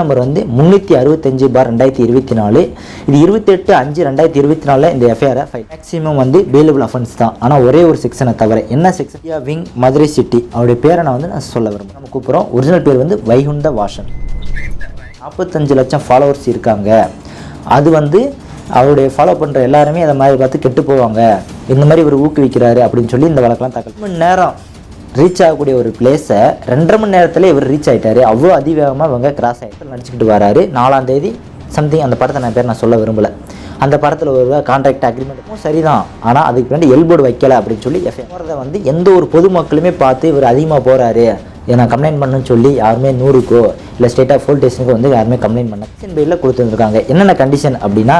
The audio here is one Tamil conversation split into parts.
நம்பர் வந்து முந்நூற்றி அறுபத்தஞ்சு பார் ரெண்டாயிரத்தி இருபத்தி நாலு. இது இருபத்தெட்டு அஞ்சு ரெண்டாயிரத்தி இருபத்தி நாலில் இந்த எஃப்ஐஆரை ஃபைல் மேக்ஸிமம் வந்து பேலபிள் அஃபென்ஸ் தான். ஆனால் ஒரே ஒரு செக்ஷனை தவிர என்ன செக்ஷன் விங் மதுரை சிட்டி அவருடைய பேரை நான் வந்து நான் சொல்ல விரும்புகிறேன் நம்ம கூப்பிட்றோம். ஒரிஜினல் பேர் வந்து வைகுண்ட வாசன். நாற்பத்தஞ்சு லட்சம் ஃபாலோவர்ஸ் இருக்காங்க. அது வந்து அவருடைய ஃபாலோ பண்ணுற எல்லாருமே அதை மாதிரி பார்த்து கெட்டு போவாங்க. இந்த மாதிரி இவர் ஊக்குவிக்கிறாரு அப்படின்னு சொல்லி இந்த வழக்கெல்லாம் தகவல் மணி நேரம். ரீச் ஆகக்கூடிய ஒரு பிளேஸை ரெண்டரை மணி நேரத்தில் இவர் ரீச் ஆகிட்டார் அவ்வளோ அதிவேகமாக அவங்க கிராஸ் ஆகிட்டு நடிச்சுக்கிட்டு வராரு. நாலாம் தேதி சம்திங் அந்த படத்தை நான் பேர் நான் சொல்ல விரும்பலை. அந்த படத்தில் ஒரு கான்ட்ராக்ட் அக்ரிமெண்ட்டும் சரிதான். ஆனால் அதுக்கு வேண்டிய எல்போர்டு வைக்கல அப்படின்னு சொல்லி எஃப்ஐஆர் போகிறத வந்து எந்த ஒரு பொதுமக்களுமே பார்த்து இவர் அதிகமாக போகிறாரு இதை நான் கம்ப்ளைண்ட் பண்ணணும்னு சொல்லி யாருமே நூறுக்கோ இல்லை ஸ்டேட் ஆஃப் போலீஸ் ஸ்டேஷனுக்கோ வந்து யாருமே கம்ப்ளைண்ட் பண்ண கண்டிஷன் பேரில் கொடுத்துருக்காங்க. என்னென்ன கண்டிஷன் அப்படின்னா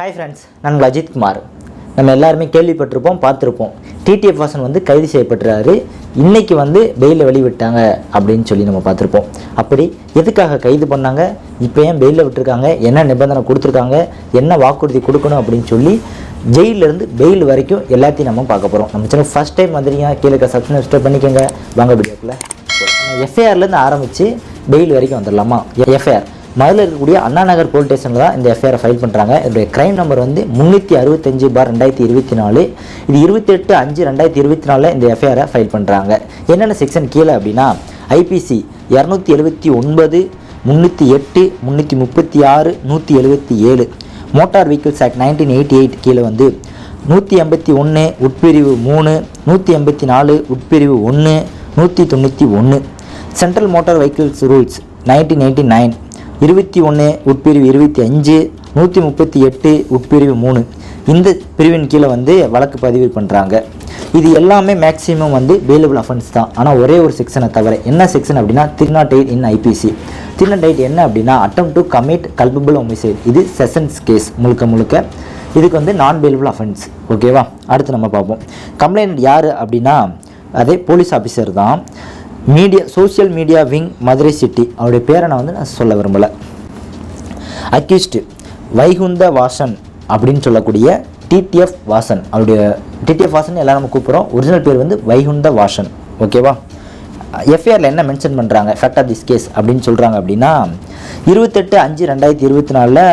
ஹாய் ஃப்ரெண்ட்ஸ் நான் அஜித் குமார். நம்ம எல்லாருமே கேள்விப்பட்டிருப்போம் பார்த்துருப்போம். டிடிஎஃப் வாசன் வந்து கைது செய்யப்பட்டுறாரு. இன்னைக்கு வந்து பெயிலில் வெளிவிட்டாங்க அப்படின்னு சொல்லி நம்ம பார்த்துருப்போம். அப்படி எதுக்காக கைது பண்ணாங்க? இப்போ ஏன் பெயிலில் விட்டுருக்காங்க? என்ன நிபந்தனை கொடுத்துருக்காங்க? என்ன வாக்குறுதி கொடுக்கணும் அப்படின்னு சொல்லி ஜெயிலிருந்து பெயில் வரைக்கும் எல்லாத்தையும் நம்ம பார்க்க போகிறோம் நம்ம சேனல் ஃபஸ்ட் டைம் வந்துருக்கீங்க கீழே சப்ஸ்கிரைப் பண்ணிக்கோங்க. வாங்க வீடியோக்குள்ள எஃப்ஐஆர்லேருந்து ஆரம்பித்து பெயில் வரைக்கும் வந்துடலாமா எஃப்ஐஆர் முதல்ல இருக்கக்கூடிய அண்ணா நகர் போலீஸ் ஸ்டேஷனில் தான் இந்த எஃப்ஐஆர் ஃபைல் பண்ணுறாங்க இதோடைய கிரைம் நம்பர் வந்து முந்நூற்றி அறுபத்தஞ்சு பார் ரெண்டாயிரத்தி இருபத்தி நாலு. இது இருபத்தெட்டு அஞ்சு ரெண்டாயிரத்தி இருபத்தி நாலில் இந்த எஃப்ஐஆரை ஃபைல் பண்ணுறாங்க என்னென்ன செக்ஷன் கீழே அப்படின்னா ஐபிசி இரநூத்தி எழுபத்தி ஒன்பது முந்நூற்றி எட்டு முந்நூற்றி முப்பத்தி ஆறு நூற்றி எழுபத்தி ஏழு. Motor vehicles act nineteen eighty eight கீழே வந்து நூற்றி எண்பத்தி ஒன்று உட்பிரிவு மூணு நூற்றி எண்பத்தி நாலு உட்பிரிவு ஒன்று நூற்றி தொண்ணூற்றி ஒன்று central motor vehicles rules nineteen eighty nine இருபத்தி ஒன்று உட்பிரிவு இருபத்தி அஞ்சு நூற்றி முப்பத்தி எட்டு உட்பிரிவு மூணு. இந்த பிரிவின் கீழே வந்து வழக்கு பதிவு பண்ணுறாங்க இது எல்லாமே மேக்ஸிமம் வந்து பேலபிள் அஃபென்ஸ் தான். ஆனால் ஒரே ஒரு செக்ஷனை தவிர என்ன செக்ஷன் அப்படின்னா three nought eight in IPC three nought eight என்ன அப்படின்னா attempt to commit culpable homicide. இது செஷன்ஸ் கேஸ் முழுக்க முழுக்க. இதுக்கு வந்து நான் பேலபிள் அஃபென்ஸ் ஓகேவா அடுத்து நம்ம பார்ப்போம். கம்ப்ளைண்ட் யார் அப்படின்னா அதே போலீஸ் ஆஃபீஸர் தான். Media social media wing Madurai city அவருடைய பேரை நான் வந்து நான் சொல்ல விரும்பலை. அக்யூஸ்டு வைகுந்த வாசன் அப்படின்னு சொல்லக்கூடிய டிடிஎஃப் வாசன். அவருடைய டிடிஎஃப் வாசன் எல்லாம் நம்ம கூப்பிட்றோம். ஒரிஜினல் பேர் வந்து வைகுந்த வாசன். ஓகேவா எஃப்ஐஆரில் என்ன மென்ஷன் பண்ணுறாங்க ஃபேக்ட் ஆஃப் திஸ் கேஸ் அப்படின்னு சொல்கிறாங்க அப்படின்னா இருபத்தெட்டு அஞ்சு ரெண்டாயிரத்தி இருபத்தி நாலில்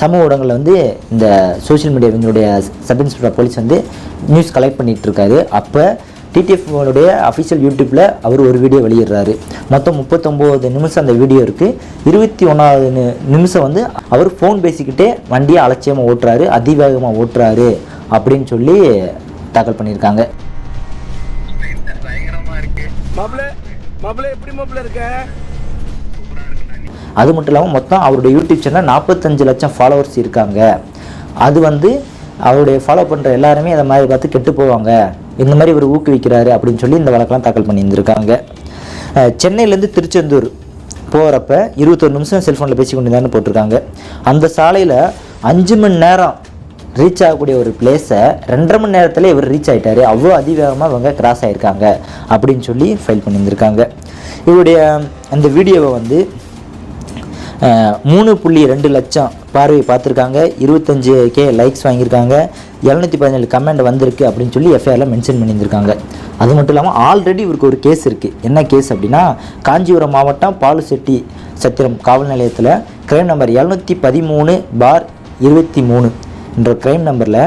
சமூக ஊடகங்களில் வந்து இந்த சோஷியல் மீடியா இவங்களுடைய சப் இன்ஸ்பெக்டர் போலீஸ் வந்து நியூஸ் கலெக்ட் பண்ணிகிட்டு இருக்காரு. அப்போ டிடிஎஃப்னுடைய அஃபிஷியல் யூடியூப்பில் அவர் ஒரு வீடியோ வெளியிடுறாரு. மொத்தம் முப்பத்தொம்போது நிமிஷம் அந்த வீடியோ இருக்குது இருபத்தி ஒன்றாவது நிமிஷம் வந்து அவர் ஃபோன் பேசிக்கிட்டே வண்டியை அலட்சியமாக ஓட்டுறாரு அதிவேகமாக ஓட்டுறாரு அப்படின்னு சொல்லி தாக்கல் பண்ணியிருக்காங்க. அது மட்டும் இல்லாமல் மொத்தம் அவருடைய யூடியூப் சேனல் நாற்பத்தஞ்சு லட்சம் ஃபாலோவர்ஸ் இருக்காங்க. அது வந்து அவருடைய ஃபாலோ பண்ணுற எல்லாருமே அதை மாதிரி பார்த்து கெட்டு போவாங்க. இந்த மாதிரி இவர் ஊக்குவிக்கிறாரு அப்படின்னு சொல்லி இந்த வழக்கெல்லாம் தாக்கல் பண்ணியிருந்திருக்காங்க. சென்னையிலேருந்து திருச்செந்தூர் போகிறப்ப இருபத்தொரு நிமிஷம் செல்ஃபோனில் பேசி கொண்டு போட்டிருக்காங்க. அந்த சாலையில் அஞ்சு மணி நேரம் ரீச் ஆகக்கூடிய ஒரு பிளேஸை ரெண்டரை மணி நேரத்தில் இவர் ரீச் ஆகிட்டார் அவ்வளோ அதிவேகமாக அவங்க கிராஸ் ஆகியிருக்காங்க அப்படின்னு சொல்லி ஃபைல் பண்ணியிருந்திருக்காங்க. இவருடைய அந்த வீடியோவை வந்து மூணு புள்ளி ரெண்டு லட்சம் பார்வை பார்த்துருக்காங்க. இருபத்தஞ்சு கே லைக்ஸ் வாங்கியிருக்காங்க. எழுநூற்றி பதினேழு கமெண்ட் வந்திருக்கு அப்படின்னு சொல்லி எஃப்ஐஆரில் மென்ஷன் பண்ணியிருந்திருக்காங்க. அது மட்டும் இல்லாமல் ஆல்ரெடி இவருக்கு ஒரு கேஸ் இருக்குது என்ன கேஸ் அப்படின்னா காஞ்சிபுரம் மாவட்டம் பாலுசெட்டி சத்திரம் காவல் நிலையத்தில் கிரைம் நம்பர் எழுநூற்றி பதிமூணு பார் இருபத்தி மூணு என்ற கிரைம் நம்பரில்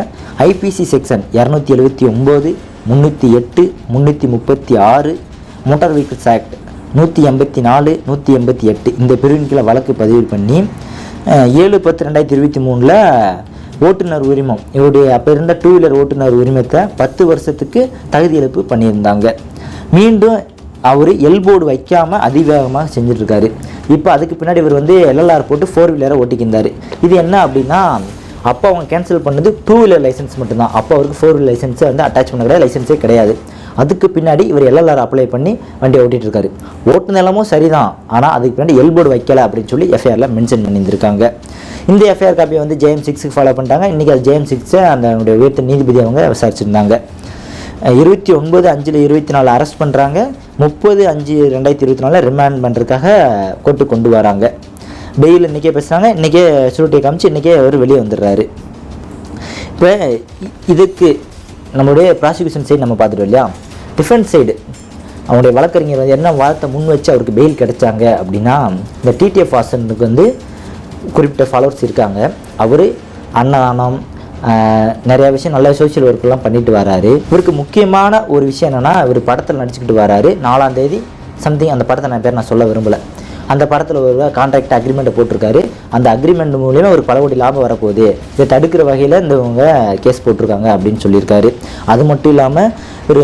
ஐபிசி செக்ஷன் இரநூத்தி எழுபத்தி ஒம்பது முந்நூற்றி எட்டு முந்நூற்றி முப்பத்தி ஆறு மோட்டார் வெஹிக்கிள்ஸ் ஆக்ட் நூற்றி எண்பத்தி நாலு நூற்றி எண்பத்தி எட்டு இந்த பிரிவின் கீழே வழக்கு பதிவு பண்ணி ஏழு பத்து ரெண்டாயிரத்தி இருபத்தி மூணில் ஓட்டுநர் உரிமம் இவருடைய அப்போ இருந்த டூ வீலர் ஓட்டுநர் உரிமத்தை பத்து வருஷத்துக்கு தகுதி இழப்பு பண்ணியிருந்தாங்க. மீண்டும் அவர் எல்போர்டு வைக்காமல் அதிவேகமாக செஞ்சிட்ருக்காரு இப்போ அதுக்கு பின்னாடி இவர் வந்து எல்எல்ஆர் போட்டு ஃபோர் வீலரை ஓட்டிக்கிருந்தார். இது என்ன அப்படின்னா அப்போ அவங்க கேன்சல் பண்ணது டூ வீலர் லைசன்ஸ் மட்டும்தான். அப்போ அவருக்கு ஃபோர் வீலர் லைசன்ஸை வந்து அட்டாச் பண்ண கிடையாது லைசன்ஸே கிடையாது. அதுக்கு பின்னாடி இவர் எல்எல்ஆர் அப்ளை பண்ணி வண்டியை ஓட்டிட்டு இருக்காரு ஓட்டு நிலமும் சரிதான். ஆனால் அதுக்கு பின்னாடி எல்போர்டு வைக்கல அப்படின்னு சொல்லி எஃப்ஐஆரில் மென்ஷன் பண்ணியிருந்திருக்காங்க. இந்த எஃப்ஐஆர் காப்பியை வந்து ஜேஎம் சிக்ஸுக்கு ஃபாலோ பண்ணிட்டாங்க. இன்றைக்கி அது ஜேஎம் சிக்ஸை அந்த உயர்த்த நீதிபதி அவங்க விசாரிச்சிருந்தாங்க. இருபத்தி ஒன்பது அஞ்சில் இருபத்தி நாலு அரெஸ்ட் பண்ணுறாங்க முப்பது அஞ்சு ரெண்டாயிரத்தி இருபத்தி நாலில் ரிமாண்ட் பண்ணுறதுக்காக கோர்ட்டு கொண்டு வராங்க. பெயில் இன்றைக்கே பேசுகிறாங்க இன்றைக்கே சுருட்டியை காமிச்சு இன்றைக்கே அவர் வெளியே வந்துடுறாரு. இப்போ இதுக்கு நம்மளுடைய ப்ராசிக்யூஷன் சைடு நம்ம பார்த்துட்டோம் இல்லையா? டிஃபென்ஸ் சைடு அவங்களுடைய வழக்கறிஞர் வந்து என்ன வாதத்தை முன் வச்சு அவருக்கு பெயில் கிடைச்சாங்க அப்படின்னா இந்த டிடிஎஃப் வாசனுக்கு வந்து குறிப்பிட்ட ஃபாலோவர்ஸ் இருக்காங்க. அவர் அன்னதானம் நிறையா விஷயம் நல்ல சோஷியல் ஒர்க்கெல்லாம் பண்ணிட்டு வராரு. இவருக்கு முக்கியமான ஒரு விஷயம் என்னென்னா இவர் படத்தில் நடிச்சுக்கிட்டு வராரு. நாலாம் தேதி சம்திங் அந்த படத்தை நான் பேர் நான் சொல்ல விரும்பலை. அந்த படத்தில் ஒரு கான்ட்ராக்ட் அக்ரிமெண்ட்டை போட்டிருக்காரு. அந்த அக்ரிமெண்ட் மூலியமாக ஒரு பல கோடி லாபம் வரப்போகுது. இதை தடுக்கிற வகையில் இந்த இவங்க கேஸ் போட்டிருக்காங்க அப்படின்னு சொல்லியிருக்காரு. அது மட்டும் இல்லாமல் ஒரு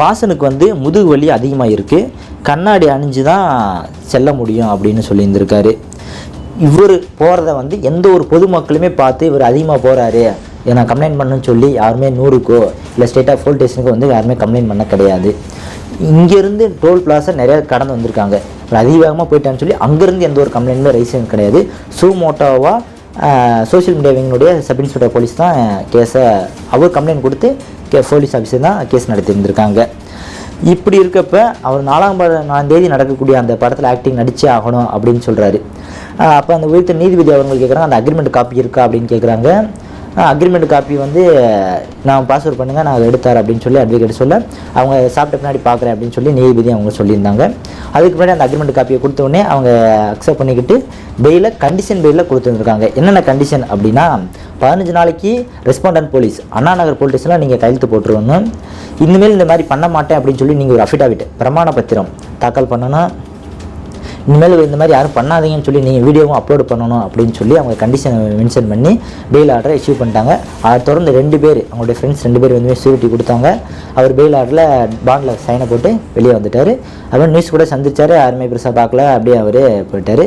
வாசனுக்கு வந்து முதுகு வலி அதிகமாக இருக்குது கண்ணாடி அணிஞ்சு தான் செல்ல முடியும் அப்படின்னு சொல்லியிருந்திருக்காரு. இவர் போகிறத வந்து எந்த ஒரு பொதுமக்களுமே பார்த்து இவர் அதிகமாக போகிறாரு நான் கம்ப்ளைண்ட் பண்ணுன்னு சொல்லி யாருமே நூறுக்கோ இல்லை ஸ்டேட் ஆஃப் போல் ஸ்டேஷனுக்கோ வந்து யாருமே கம்ப்ளைண்ட் பண்ண கிடையாது. இங்கேருந்து டோல் பிளாஸை நிறையா கடந்து வந்திருக்காங்க. அதிவேகமாக போயிட்டான்னு சொல்லி அங்கேருந்து எந்த ஒரு கம்ப்ளைண்ட்டுமே ரைஸ் கிடையாது. சூ மோட்டோவாக social media sub inspector police தான் கேஸை அவர் கம்ப்ளைண்ட் கொடுத்து கே போலீஸ் ஆஃபீஸர் தான் கேஸ் நடத்தியிருந்திருக்காங்க இப்படி இருக்கப்ப அவர் நாலாம் பட நாலாம் தேதி நடக்கக்கூடிய அந்த படத்தில் ஆக்டிங் நடிச்சே ஆகணும் அப்படின்னு சொல்கிறாரு அப்போ அந்த உயிர்த்த நீதிபதி அவங்க கேட்குறாங்க அந்த அக்ரிமெண்ட் காப்பி இருக்கா அப்படின்னு கேட்குறாங்க அக்ரிமெண்ட் காப்பி வந்து நான் பாஸ்வேர்ட் பண்ணுங்க நான் அதை எடுத்தார் அப்படின்னு சொல்லி அட்வொகேட் சொல்ல அவங்க சாப்பிட்ட பின்னாடி பார்க்குறேன் அப்படின்னு சொல்லி நீதிபதி அவங்க சொல்லியிருந்தாங்க. அதுக்கு முன்னாடி அந்த அக்ரிமெண்ட் காப்பியை கொடுத்தோடனே அவங்க அக்செப்ட் பண்ணிக்கிட்டு பெயில கண்டிஷன் பெயிலில் கொடுத்துருந்துருக்காங்க. என்னென்ன கண்டிஷன் அப்படின்னா பதினஞ்சு நாளைக்கு ரெஸ்பாண்டன்ட் போலீஸ் அண்ணா நகர் நீங்கள் கையெழுத்து போட்டுருவணும் இனிமேல் இந்த மாதிரி பண்ண மாட்டேன் அப்படின்னு சொல்லி நீங்கள் ஒரு அஃபிடாவிட் பிரமாண பத்திரம் தாக்கல் பண்ணணும் இனிமேல் இந்த மாதிரி யாரும் பண்ணாதீங்கன்னு சொல்லி நீங்கள் வீடியோவும் அப்லோட் பண்ணணும் அப்படின்னு சொல்லி அவங்க கண்டிஷனை மென்ஷன் பண்ணி பெயில் ஆர்டரை இஷ்யூ பண்ணிட்டாங்க. அதை தொடர்ந்து ரெண்டு பேர் அவங்களுடைய ஃப்ரெண்ட்ஸ் ரெண்டு பேர் வந்து சூரிட்டி கொடுத்தாங்க. அவர் பெயில் ஆர்டரில் பாண்டில் சைனை போட்டு வெளியே வந்துட்டார். அவர் நியூஸ் கூட சந்திச்சார். யாருமே பெருசாக பார்க்கல. அப்படியே அவர் போயிட்டார்.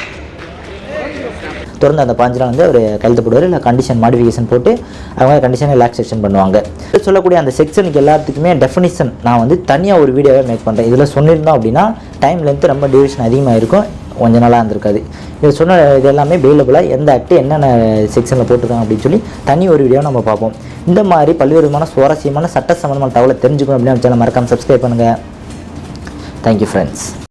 தொடர்ந்து அந்த பாஞ்சு வந்து அவர் கையெழுத்து போடுவார் இல்லை கண்டிஷன் மாடிஃபிகேஷன் போட்டு அவங்க கண்டிஷன் ரிலாக்ஸேஷன் பண்ணுவாங்க. சொல்லக்கூடிய அந்த செக்ஷனுக்கு எல்லாத்துக்குமே டெஃபினிஷன் நான் வந்து தனியாக ஒரு வீடியோவை மேக் பண்ணுறேன் இதில் சொல்லியிருந்தோம் அப்படின்னா டைம் லென்த்து ரொம்ப டியூரேஷன் அதிகமாக இருக்கும் கொஞ்ச நாளாக இருந்திருக்காது. இது சொன்ன இது எல்லாமே பெயிலபிளாக எந்த ஆக்ட் என்னென்ன செக்ஷனில் போட்டிருக்காங்க அப்படின்னு சொல்லி தனி ஒரு வீடியோ நம்ம பார்ப்போம். இந்த மாதிரி பல்வேறு விதமான சுவாரஸ்யமான சட்ட சம்பந்தமான தகவலை தெரிஞ்சுக்கணும் அப்படின்னு சேனல் மறக்காமல் சப்ஸ்கிரைப் பண்ணுங்கள் தேங்க்யூ ஃப்ரெண்ட்ஸ்